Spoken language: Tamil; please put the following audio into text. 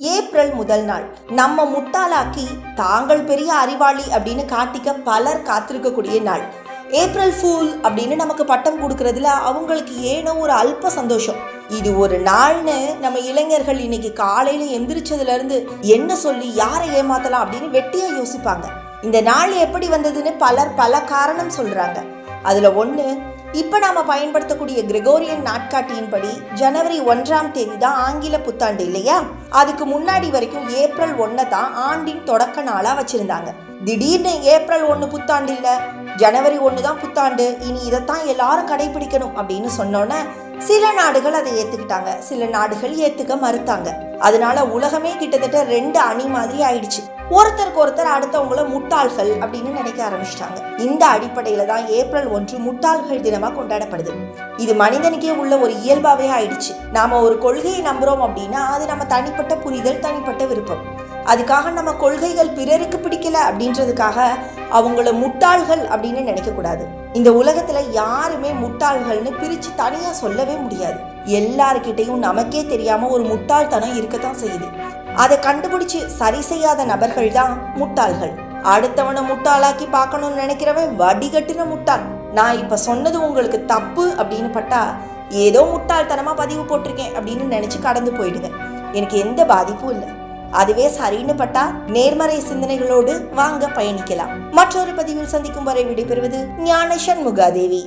ஏப்ரல் முதல் நாள். நம்ம முட்டாளாக்கி தாங்கள் பெரிய அறிவாளி அப்படின்னு காட்டிக்க பலர் காத்திருக்கக்கூடிய நாள். ஏப்ரல் ஃபூல் அப்படின்னு நமக்கு பட்டம் கொடுக்கறதுல அவங்களுக்கு ஏனோ ஒரு அல்ப சந்தோஷம். இது ஒரு நாள்னு நம்ம இளைஞர்கள் இன்னைக்கு காலையில எந்திரிச்சதுல இருந்து என்ன சொல்லி யாரை ஏமாத்தலாம் அப்படின்னு வெட்டியா யோசிப்பாங்க. இந்த நாள் எப்படி வந்ததுன்னு பலர் பல காரணம் சொல்றாங்க. அதுல ஒன்று இப்போ நாம் பயன்படுத்தக்கூடிய கிரெகோரியன் நாட்காட்டியின்படி ஜனவரி ஒன்றாம் தேதி தான் ஆங்கில புத்தாண்டு இல்லையா? அதுக்கு முன்னாடி வரைக்கும் ஏப்ரல் ஒன்றை தான் ஆண்டின் தொடக்க நாளாக வச்சுருந்தாங்க. திடீர்னு ஏப்ரல் ஒன்று புத்தாண்டு இல்லை ஜனவரி ஒன்று தான் புத்தாண்டு இனி இதைத்தான் எல்லாரும் கடைபிடிக்கணும் அப்படின்னு சொன்னோன்னே சில நாடுகள் அதை ஏற்றுக்கிட்டாங்க சில நாடுகள் ஏற்றுக்க மறுத்தாங்க. அதனால உலகமே கிட்டத்தட்ட ரெண்டு அணி மாதிரி ஆயிடுச்சு. ஒருத்தருக்கு ஒருத்தர் அடுத்தவங்கள முட்டாள்கள் அப்படின்னு நினைக்க ஆரம்பிச்சிட்டாங்க. இந்த அடிப்படையில தான் ஏப்ரல் ஒன்று முட்டாள்கள் தினமா கொண்டாடப்படுது. இது மனிதனுக்கே உள்ள ஒரு இயல்பாவே ஆயிடுச்சு. நாம ஒரு கொள்கையை நம்புறோம் அப்படின்னா அது நம்ம தனிப்பட்ட புரிதல் தனிப்பட்ட விருப்பம். அதுக்காக நம்ம கொள்கைகள் பிறருக்கு பிடிக்கல அப்படின்றதுக்காக அவங்கள முட்டாள்கள் அப்படின்னு நினைக்க கூடாது இந்த உலகத்துல யாருமே முட்டாள்கள்னு பிரிச்சு தனியா சொல்லவே முடியாது. எல்லார்கிட்டையும் நமக்கே தெரியாம ஒரு முட்டாள்தனம் இருக்கத்தான் செய்யுது. அதை கண்டுபிடிச்சு சரி செய்யாத நபர்கள் தான் முட்டாள்கள். அடுத்தவனை முட்டாளாக்கி பார்க்கணும்னு நினைக்கிறவன் வடிகட்டின முட்டாள். நான் இப்ப சொன்னது உங்களுக்கு தப்பு அப்படின்னு பட்டா ஏதோ முட்டாள்தனமா பதிவு போட்டிருக்கேன் அப்படின்னு நினைச்சு கடந்து போயிடுங்க எனக்கு எந்த பாதிப்பும் இல்லை. அதுவே சரின்னு பட்டா நேர்மறை சிந்தனைகளோடு வாங்க பயணிக்கலாம். மற்றொரு பதிவில் சந்திக்கும் வரை விடைபெறுவது ஞான சண்முகாதேவி